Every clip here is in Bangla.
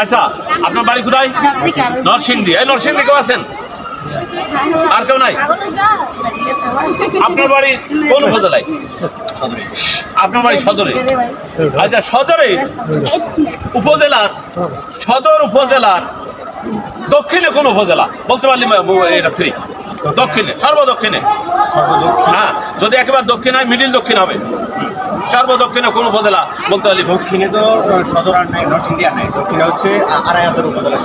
আচ্ছা আপনার বাড়ি কোথায়? নরসিংদী। এই নরসিংদী কেউ আছেন? আর কেউ নাই? আপনার বাড়ি কোন উপজেলায়? আপনার বাড়ি সদরে। আচ্ছা সদরে উপজেলার সদর উপজেলার দক্ষিণে কোন উপজেলা? বলতে পারলি এটা ফ্রি দক্ষিণে সর্বদক্ষিণে। হ্যাঁ যদি একেবারে দক্ষিণ হয় মিডিল দক্ষিণ হবে। সর্বদক্ষিণে কোন উপজেলা? বলতে পারলি দক্ষিণে তো সদর আর নাই নরসিংদী আর নাই। দক্ষিণে হচ্ছে আড়াই হাজার উপজেলা।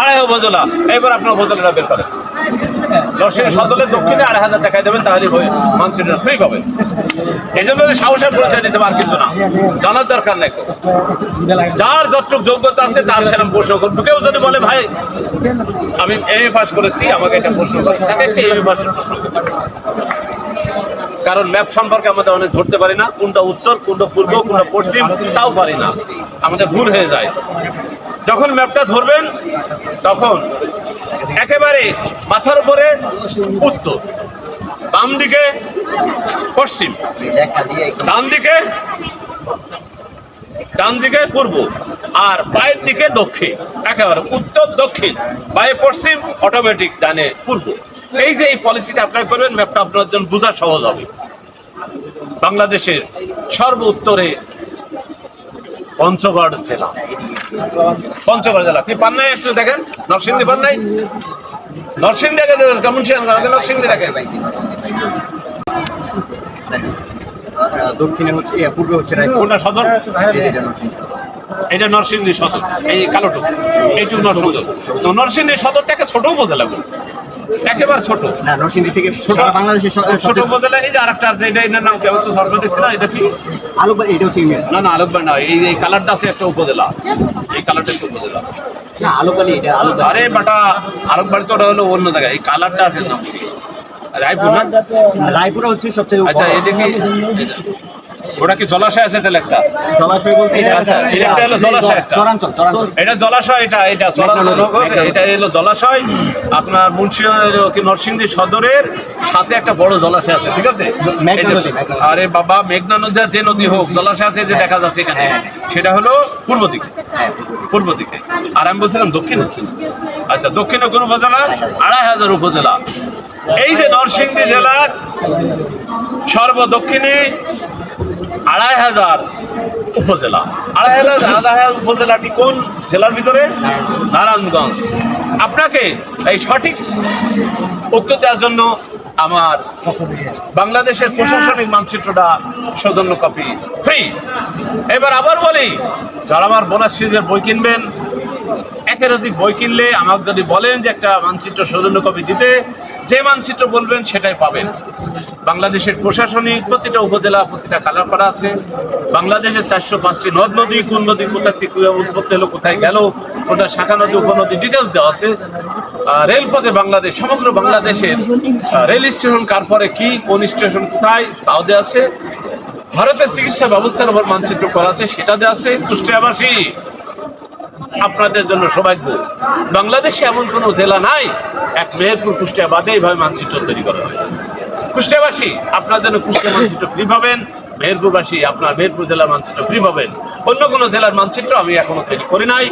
আড়াই উপজেলা। এবার আপনার উপজেলাটা বের করেন। নরসিংহ সদরের দক্ষিণে আড়াই হাজার দেবেন তাহলে মানচিত্র ফ্রি পাবেন। এই জন্য সাহসের পরিচয় পার কিছু না। জানার দরকার নেই যার যতটুক যোগ্যতা আছে তার সেরকম প্রশ্ন করব। কেউ যদি বলে ভাই আমি এম এ পাস করেছি আমাকে একটা প্রশ্ন করে তাকে একটা এম এ পাসের প্রশ্ন করতে। কারণ ম্যাপ সম্পর্কে আমাদের অনেক ধরতে পারি না, কোনটা উত্তর, কোনটা পূর্ব, কোনটা পশ্চিম, তাও পারি না। আমাদের ভুল হয়ে যায়। যখন ম্যাপটা ধরবেন, তখন একেবারে মাথার উপরে উত্তর, বাম দিকে পশ্চিম, ডান দিকে ডান দিকে পূর্ব, আর পায়ের দিকে দক্ষিণ, একেবারে উত্তর দক্ষিণ, পায়ে পশ্চিম অটোমেটিক ডানে পূর্ব। এই যে এই পলিসিটা অ্যাপ্লাই করবেন ম্যাপটা আপনার জন্য বোঝা সহজ হবে। বাংলাদেশের সর্ব উত্তরে পঞ্চগড় জেলা। পঞ্চগড় জেলা। কি পান নাই একটু দেখেন নরসিংদী পান নাই নরসিংদী আগে দেখেন কেমন ছিলেন আগে নরসিংদী দেখেন। দক্ষিণে হচ্ছে পূর্বে হচ্ছে রায়পুর। কোনটা সদর? এটা নরসিংদী সদর। এই কালোটুক। এইটুকু নরসিংদী তো নরসিংদী সদর থেকে ছোট উপজেলা গো। একেবারে ছোট। না নরসিংদী থেকে ছোট। বাংলাদেশের ছোট উপজেলা এই যে আরেকটা আছে এটা এটার নাম কেমন তো না এটা কি? আলুবাড়ি এটা হচ্ছে না না না এই এই কালারটা আছে একটা উপজেলা। এই কালারটা একটা উপজেলা। না আলুবাড়ি এটা আরে বাটা আরেকবার তো ওটা হলো অন্য জায়গায়। এই কালারটা আছে নাম রায়পুর না? রায়পুরে হচ্ছে সবচেয়ে আচ্ছা। এটা কি ওটা কি জলাশয় আছে তাহলে একটা? জলাশয় বলতে এটা আচ্ছা, এটা হলো জলাশয় একটা। চরাঞ্চল চরাঞ্চল। এটা জলাশয় এটা এটা মেঘনা এটা এলো জলাশয়। আপনার মুন্সি কি নরসিংদী সদরের সাথে একটা বড় জলাশয় আছে ঠিক আছে। আরে বাবা মেঘনা নদী যে নদী হোক জলাশয় আছে যে দেখা যাচ্ছে এখানে। সেটা হলো পূর্ব দিকে। হ্যাঁ পূর্ব দিকে। আর আমি বলছিলাম দক্ষিণ। আচ্ছা দক্ষিণে কোন উপজেলা? আড়াই হাজার উপজেলা। এই যে নরসিংদী জেলার সর্বদক্ষিণে আড়াই হাজার উপজেলা। আড়াই হাজার আড়াই হাজার উপজেলাটি কোন জেলার ভিতরে? নারায়ণগঞ্জ। আপনাকে এই সঠিক উত্তর দেওয়ার জন্য আমার বাংলাদেশের প্রশাসনিক মানচিত্রটা সৌজন্য কপি ফ্রি এবার আবার বলি, যারা আমার বোনাস সিরিজের বই কিনবেন একের অধিক বই কিনলে আমাকে যদি বলেন যে একটা মানচিত্র সৌজন্য কপি দিতে, যে মানচিত্র বলবেন সেটাই পাবেন। বাংলাদেশের প্রশাসনিক প্রতিটা উপজেলা, প্রতিটা কালার করা আছে। বাংলাদেশের চারশো পাঁচটি নদ নদী, কোন নদী কোথায় উৎপত্তি হলো, কোথায় গেল কোথায় শাখা নদী উপনদী ডিটেলস দেওয়া আছে। রেলপথে বাংলাদেশ, সমগ্র বাংলাদেশের রেল স্টেশন কার পরে কি, কোন স্টেশন কোথায়, তাও দেওয়া আছে। ভারতের চিকিৎসা ব্যবস্থার উপর মানচিত্র করা আছে, সেটা দেওয়া আছে। কুষ্টিয়াবাসী আপনাদের জন্য সৌভাগ্য। বাংলাদেশে এমন কোনো জেলা নাই, এক মেহেরপুর কুষ্টিয়া বাদে এইভাবে মানচিত্র তৈরি করা হয়। কুষ্টিয়াবাসী, আপনার জন্য কুষ্টিয়া মানচিত্র ফ্রি পাবেন, মেহেরপুরবাসী, আপনার মেহেরপুর জেলার মানচিত্র ফ্রি পাবেন। অন্য কোনো জেলার মানচিত্র আমি এখনও তৈরি করি নাই।